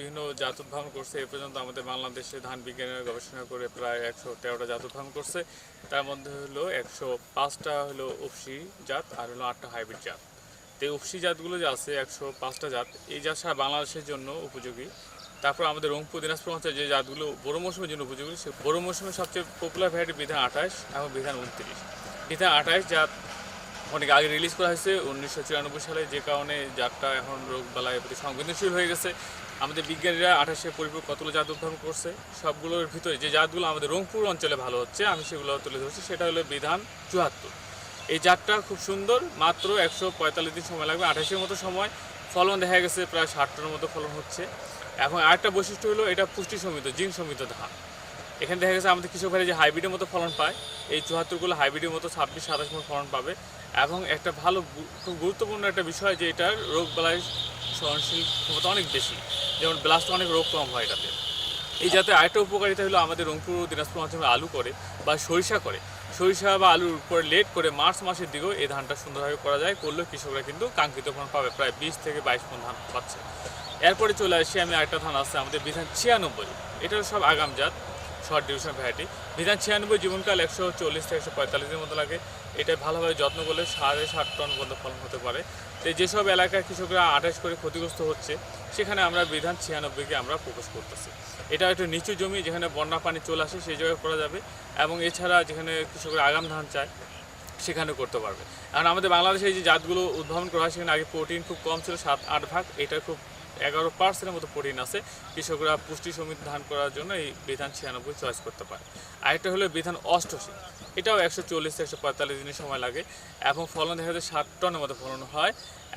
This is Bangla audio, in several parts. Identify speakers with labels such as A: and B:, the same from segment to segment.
A: বিভিন্ন জাত উদ্ভাবন করছে। এ পর্যন্ত আমাদের বাংলাদেশে ধান বিজ্ঞানের গবেষণা করে প্রায় একশো তেরোটা জাত উদ্ভাবন করছে। তার মধ্যে হলো একশো পাঁচটা হলো উপসি জাত, আর হলো আটটা হাইব্রিড জাত। তো এই জাতগুলো যে আছে, একশো পাঁচটা জাত, এই জাত সারা বাংলাদেশের জন্য উপযোগী। তারপর আমাদের রংপুর, দিনাজপুর অঞ্চলে যে জাতগুলো বড় মৌসুমের জন্য উপযোগী, সে বড় মৌসুমের সবচেয়ে পপুলার ভ্যারাইটি বিধান আঠাশ এবং বিধান উনত্রিশ। বিধান আঠাশ জাত অনেক আগে রিলিজ করা হয়েছে, উনিশশো চুরানব্বই সালে, যে কারণে জাতটা এখন রোগ বালায় প্রতি সংবেদনশীল হয়ে গেছে। আমাদের বিজ্ঞানীরা আঠাশে পরিপূর্ণ কতগুলো জাত উদ্ভাবন করছে, সবগুলোর ভিতরে যে জাতগুলো আমাদের রংপুর অঞ্চলে ভালো হচ্ছে, আমি সেগুলো তুলে ধরছি, সেটা হলো বিধান চুয়াত্তর। এই জাতটা খুব সুন্দর, মাত্র একশো পঁয়তাল্লিশ দিন সময় লাগবে, আঠাশের মতো সময়, ফলন দেখা গেছে প্রায় ষাট টনের মতো ফলন হচ্ছে। এখন আরেকটা বৈশিষ্ট্য হলো এটা পুষ্টি সমিত জিন সমিত ধান। এখানে দেখা গেছে আমাদের কৃষক ভাইরা যে হাইব্রিডের মতো ফলন পায়, এই চুয়াত্তরগুলো হাইব্রিডের মতো ছাব্বিশ সাতাশ মতো ফলন পাবে। এবং একটা ভালো খুব গুরুত্বপূর্ণ একটা বিষয় যে এটার রোগ বালাই সহনশীল ক্ষমতা অনেক বেশি। যেমন ব্লাস্ট অনেক রোগ কম হয় এটাতে। এই যাতে আরেকটা উপকারিতা হলো আমাদের রংপুর দিনাজপুর অঞ্চলে আলু করে বা সরিষা করে। সরিষা বা আলুর উপর লেট করে মার্চ মাসের দিকেও এই ধানটা সুন্দরভাবে করা যায়। করলেও কৃষকরা কিন্তু কাঙ্ক্ষিত ফলন পাবে, প্রায় বিশ থেকে বাইশ মন ধান পাচ্ছে। এরপরে চলে আসি আমি আরেকটা ধান আছে, আমাদের বিধান ছিয়ানব্বই। এটা সব আগাম জাত শর্ট ডিভিশন ভ্যারাইটি বিধান ছিয়ানব্বই জীবনকাল একশো চল্লিশ থেকে একশো পঁয়তাল্লিশের মতো লাগে। এটা ভালোভাবে যত্ন করলে সাড়ে ষাট টন পর্যন্ত ফলন হতে পারে। তো যেসব এলাকায় কৃষকরা আঠাশ করে ক্ষতিগ্রস্ত হচ্ছে, সেখানে আমরা বিধান ছিয়ানব্বইকে আমরা ফোকাস করতেছি। এটা একটু নিচু জমি, যেখানে বন্যা পানি চলে আসে সেই জায়গায় করা যাবে এবং এছাড়া যেখানে কৃষকরা আগাম ধান চায়, সেখানে করতে পারবে। কারণ আমাদের বাংলাদেশে যে জাতগুলো উদ্ভাবন করা হয়, সেখানে আগে প্রোটিন খুব কম ছিল, সাত, আট ভাগ। এটা খুব এগারো পার্সেন্টের মতো প্রোটিন আছে। কৃষকরা পুষ্টি সমিত ধান করার জন্য এই বিধান ছিয়ানব্বই চয়েস করতে পারে। আরেকটা হলো বিধান অষ্টশী এটাও একশো চল্লিশ একশো পঁয়তাল্লিশ দিনের সময় লাগে। এবং ফলন দেখা যায় ষাট টনের মতো ফলন হয়।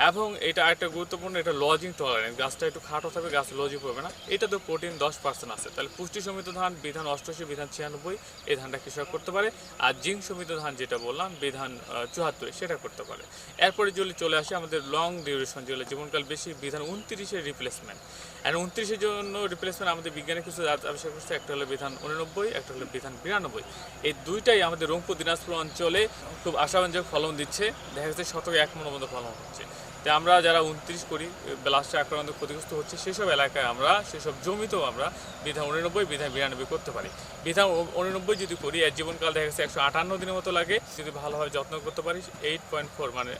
A: এবং এটা একটা গুরুত্বপূর্ণ, এটা লজিং টলারেন্স গাছটা একটু খাটো থাকবে, গাছ লজি পড়বে না। এটা তো প্রোটিন দশ পার্সেন্ট আছে। তাহলে পুষ্টি সমিত ধান, বিধান অষ্টশী বিধান ছিয়ানব্বই, এই ধানটা কৃষক করতে পারে। আর জিঙ্ক সমিত ধান যেটা বললাম, বিধান চুয়াত্তর, সেটা করতে পারে। এরপরে যদি চলে আসে, আমাদের লং ডিউরেশন যেগুলো, জীবনকাল বেশি, বিধান উনত্রিশের রিপ্লেসমেন্ট আর উনত্রিশের জন্য রিপ্লেসমেন্ট আমাদের বিজ্ঞানের কিছু আবিষ্কার করছে। একটা হলো বিধান উননব্বই, একটা হলো বিধান বিরানব্বই। এই দুইটাই আমাদের রংপুর, দিনাজপুর অঞ্চলে খুব আশাব্যঞ্জক ফলন দিচ্ছে। দেখা যাচ্ছে শতকে এক মতো ফলন হচ্ছে। তাই আমরা যারা উনত্রিশ করি ব্লাস্টে আক্রান্ত ক্ষতিগ্রস্ত হচ্ছে, সেসব এলাকায় আমরা, সেসব জমিতেও আমরা বিধান উননব্বই বিধান বিরানব্বই করতে পারি। বিধা উননব্বই যদি করি, এর জীবনকাল দেখা গেছে একশো আটান্ন দিনের মতো লাগে। যদি ভালোভাবে যত্ন করতে পারি এইট পয়েন্ট ফোর মানে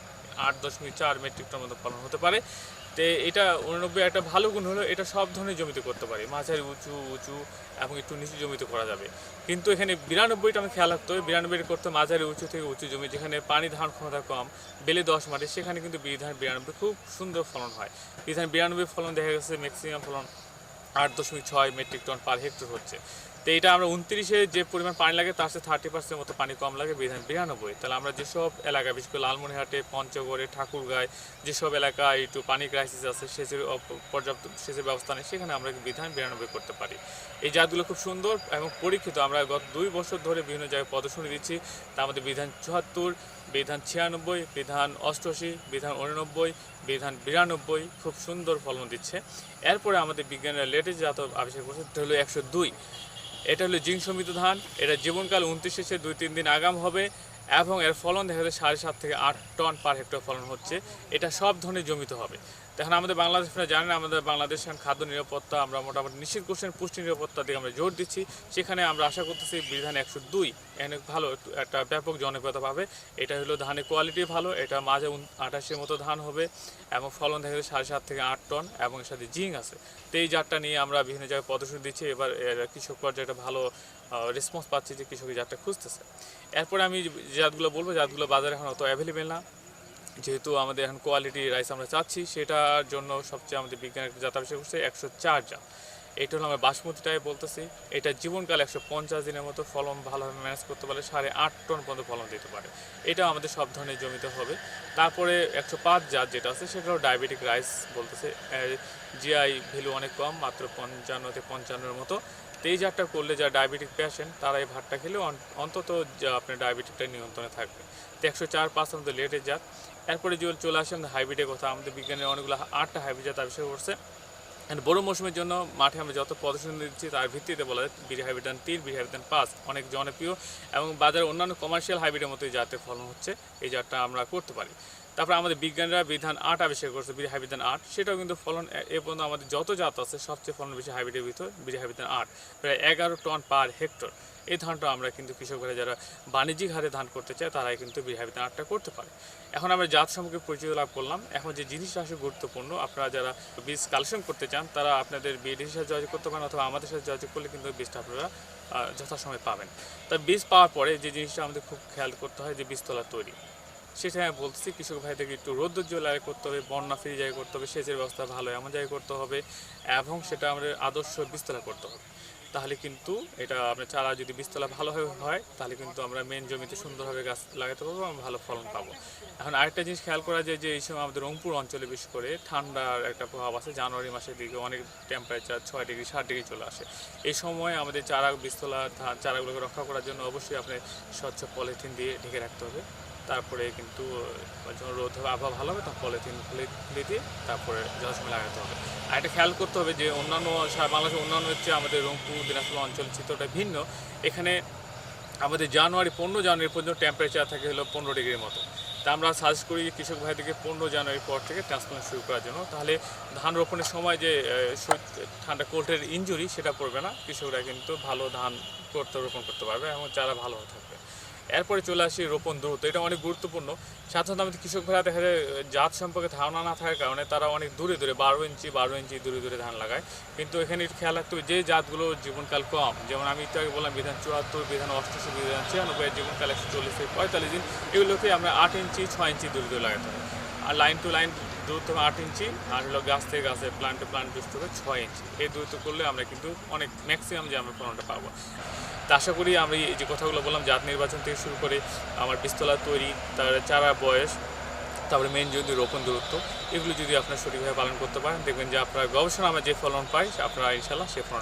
A: আট দশমিক চার মেট্রিক টন মতো ফলন হতে পারে। তো এটা উননব্বই একটা ভালো গুণ হলো, এটা সব ধরনের জমিতে করতে পারে। মাঝারি, উঁচু উঁচু এবং একটু নিচু জমিতে করা যাবে। কিন্তু এখানে বিরানব্বইটা আমি খেয়াল রাখতে হবে। বিরানব্বইটা করতে মাঝারি, উঁচু থেকে উঁচু জমি, যেখানে পানি ধারণ ক্ষমতা কম, বেলে দশ মাটি, সেখানে কিন্তু বিধান বিরানব্বই খুব সুন্দর ফলন হয়। বিধান বিরানব্বই ফলন দেখা গেছে ম্যাক্সিমাম ফলন আট দশমিক ছয় মেট্রিক টন পার হেক্টর হচ্ছে। তো এটা আমরা উনত্রিশে যে পরিমাণ পানি লাগে, তার সাথে থার্টি পার্সেন্ট মতো পানি কম লাগে বিধান বিরানব্বই। তাহলে আমরা যেসব এলাকা, বিশেষ করে লালমনিহাটে পঞ্চগড়ে, ঠাকুরগাঁয়, যেসব এলাকায় একটু পানি ক্রাইসিস আছে, সেচের পর্যাপ্ত সেচের ব্যবস্থা নেই, সেখানে আমরা বিধান বিরানব্বই করতে পারি। এই জাতগুলো খুব সুন্দর এবং পরীক্ষিত। আমরা গত দুই বছর ধরে বিভিন্ন জায়গায় প্রদর্শনী দিচ্ছি। তার মধ্যে বিধান চুয়াত্তর, বিধান ছিয়ানব্বই, বিধান অষ্টআশি, বিধান উননব্বই, বিধান বিরানব্বই খুব সুন্দর ফলন দিচ্ছে। এরপরে আমাদের বিজ্ঞানীরা লেটেস্ট জাত আবিষ্কার করছে হলো একশো দুই। এটা হলো জিং সমিত ধান। এটা জীবনকাল উনত্রিশ শেষে দুই তিন দিন আগাম হবে এবং এর ফলন দেখা যায় সাড়ে সাত থেকে আট টন পার হেক্টর ফলন হচ্ছে। এটা সব ধরনের জমিতে হবে। দেখেন, আমাদের বাংলাদেশ জানেন, আমাদের বাংলাদেশ এখন খাদ্য নিরাপত্তা, আমরা মোটামুটি নিশ্চিত করছেন, পুষ্টি নিরাপত্তা দিকে আমরা জোর দিচ্ছি। সেখানে আমরা আশা করতেছি বিধান একশো দুই অনেক ভালো, একটা ব্যাপক জনপ্রিয়তা পাবে। এটা হলো ধানের কোয়ালিটি ভালো, এটা মাঝে আঠাশের মতো ধান হবে, এবং ফলন দেখা যায় সাড়ে সাত থেকে আট টন, এবং এর সাথে জিং আছে। তো এই জাতটা নিয়ে আমরা বিভিন্ন জায়গায় প্রদর্শন দিচ্ছি, এবার কৃষক পর্যায়ে একটা ভালো রেসপন্স পাচ্ছি যে কৃষক এই জাতটা খুঁজতেছে। এরপরে আমি জাতগুলো বলব, জাতগুলো বাজারে এখন অত অ্যাভেলেবেল না। যেহেতু আমাদের এখন কোয়ালিটি রাইস আমরা চাচ্ছি, সেটার জন্য সবচেয়ে আমাদের বিজ্ঞানের জাত আবিষ্কার করছে একশো চার জাত এটা হলো আমরা বাসমতি বাসমতিটাই বলতেছি। এটা জীবনকাল একশো পঞ্চাশ দিনের মতো ফলন ভালোভাবে ম্যানেজ করতে পারে সাড়ে আট টন পর্যন্ত ফলন দিতে পারে। এটা আমাদের সব ধরনের জমিতে হবে। তারপরে একশো পাঁচ জাত যেটা আছে, সেটা হলো ডায়াবেটিক রাইস বলতেছে। জিআই ভ্যালু অনেক কম, মাত্র পঞ্চান্ন থেকে পঞ্চান্নর মতো। এই জাতটা করলে যা ডায়াবেটিক পেশেন্ট তারা এই ভাতটা খেলে অন- অন্তত আপনার ডায়াবেটিকটা নিয়ন্ত্রণে থাকবে। তো একশো চার পাঁচ আমাদের লেটের জাত। এরপরে যে চলে আসে আমাদের হাইব্রিডের কথা, আমাদের বিজ্ঞানের অনেকগুলো আটটা হাইব্রিড জাত আবিষ্কার করছে। And বড় মৌসুমের জন্য মাঠে আমরা যত প্রদর্শন দিচ্ছি, তার ভিত্তিতে বলা যায় বিড়ি হাইব্রিডান তিন বিড়ি হাইব্রিডান পাঁচ, অনেক জনপ্রিয়। এবং বাজারে অন্যান্য কমার্শিয়াল হাইব্রিডের মতোই জাতের ফলন হচ্ছে। এই জাতটা আমরা করতে পারি। তারপর আমাদের বিজ্ঞানীরা বিধান আট আবিষ্কার করছে বিড়ি হাইবিধান আট। সেটাও কিন্তু ফলন এ- পর্যন্ত আমাদের যত জাত আছে, সবচেয়ে ফলন বেশি হাইব্রিডের ভিতর বিড়ি হাইবিধান আট। প্রায় এগারো টন পার হেক্টর। এই ধানটা আমরা কিন্তু কৃষকরা যারা বাণিজ্যিক হারে ধান করতে চায়, তারাই কিন্তু হাইবিধান আটটা করতে পারে। এখন আমরা জাত সম্পর্কে পরিচিত লাভ করলাম। এখন যে জিনিসটা আসলে গুরুত্বপূর্ণ, আপনারা যারা বীজ কালেকশন করতে চান, তারা আপনাদের বিডির সাথে যোগাযোগ করতে পারেন অথবা আমাদের সাথে যোগাযোগ করলে কিন্তু বীজটা আপনারা যথাসময়ে পাবেন। তা বীজ পাওয়ার পরে যে জিনিসটা আমাদের খুব খেয়াল করতে হয়, যে বীজতলা তৈরি। সেটা আমি বলছি কৃষক ভাইদেরকে একটু রৌদ্র জায়গায় করতে হবে, বন্যা ফ্রি জায়গায় করতে হবে, সেচের ব্যবস্থা ভালো এমন জায়গায় করতে হবে এবং সেটা আমাদের আদর্শ বিস্তলা করতে হবে। তাহলে কিন্তু এটা আপনার চারা যদি বিস্তলা ভালোভাবে হয়, তাহলে কিন্তু আমরা মেন জমিতে সুন্দরভাবে গাছ লাগাতে পারব এবং ভালো ফলন পাবো। এখন আরেকটা জিনিস খেয়াল করা যায় যে, এই সময় আমাদের রংপুর অঞ্চলে বিশেষ করে ঠান্ডার একটা প্রভাব আছে, জানুয়ারি মাসের দিকে অনেক টেম্পারেচার ছয় ডিগ্রি সাত ডিগ্রি চলে আসে। এই সময় আমাদের চারা বিস্তলা চারাগুলোকে রক্ষা করার জন্য অবশ্যই আপনার স্বচ্ছ পলিথিন দিয়ে ঢেকে রাখতে হবে। তারপরে কিন্তু যখন রোদ হবে, আবহাওয়া ভালো হবে, তখন পলিথিন খুলে দিয়ে তারপরে যথাসময় লাগাতে হবে। আর একটা খেয়াল করতে হবে যে অন্যান্য বাংলাদেশের অন্যান্য হচ্ছে আমাদের রংপুর, দিনাজপুর অঞ্চল, চিত্রটা ভিন্ন। এখানে আমাদের জানুয়ারি, পনেরো জানুয়ারি পর্যন্ত টেম্পারেচার থাকে হলো পনেরো ডিগ্রির মতো। তা আমরা সাজেস্ট করি কৃষক ভাইদেরকে পনেরো জানুয়ারির পর থেকে ট্রান্সপ্লান্ট শুরু করার জন্য। তাহলে ধান রোপণের সময় যে ঠান্ডা কোল্ডের ইঞ্জুরি সেটা পড়বে না। কৃষকরা কিন্তু ভালো ধান করতে, রোপণ করতে পারবে এবং চারা ভালো থাকবে। এরপরে চলে আসি রোপণ দূরত্ব এটা অনেক গুরুত্বপূর্ণ। সাধারণত আমাদের কৃষক ভাইরা দেখা যায় জাত সম্পর্কে ধারণা না থাকার কারণে তারা অনেক দূরে দূরে, বারো ইঞ্চি বারো ইঞ্চি দূরে দূরে ধান লাগায়। কিন্তু এখানে খেয়াল রাখতে হবে, যে জাতগুলোর জীবনকাল কম, যেমন আমি একটু আগে বললাম বিধান চুয়াত্তর, বিধান অষ্টাশি বিধান ছিয়ানব্বই জীবনকাল একশো চল্লিশ থেকে পঁয়তাল্লিশ দিন, এগুলোকে আমরা আট ইঞ্চি, ছয় ইঞ্চি দূরে দূরে লাগাতে হবে। আর লাইন টু লাইন দূরত্ব আট ইঞ্চি আর হলো গাছ থেকে গাছে প্লান্ট টু প্লান্ট দূরত্ব হবে ছয় ইঞ্চি। এই দূরত্ব করলে আমরা কিন্তু অনেক ম্যাক্সিমাম যে আমরা ফলনটা পাবো। তা আশা করি আমি এই যে কথাগুলো বললাম, জাত নির্বাচন থেকে শুরু করে আমার পিস্তলা তৈরি, তার চারা বয়স, তারপরে মেন যদি রোপণ দূরত্ব, এগুলো যদি আপনার সঠিকভাবে পালন করতে পারেন, দেখবেন যে আপনার গবেষণা আমরা যে ফলন পাই, আপনারা ইনশাল্লাহ সে ফলন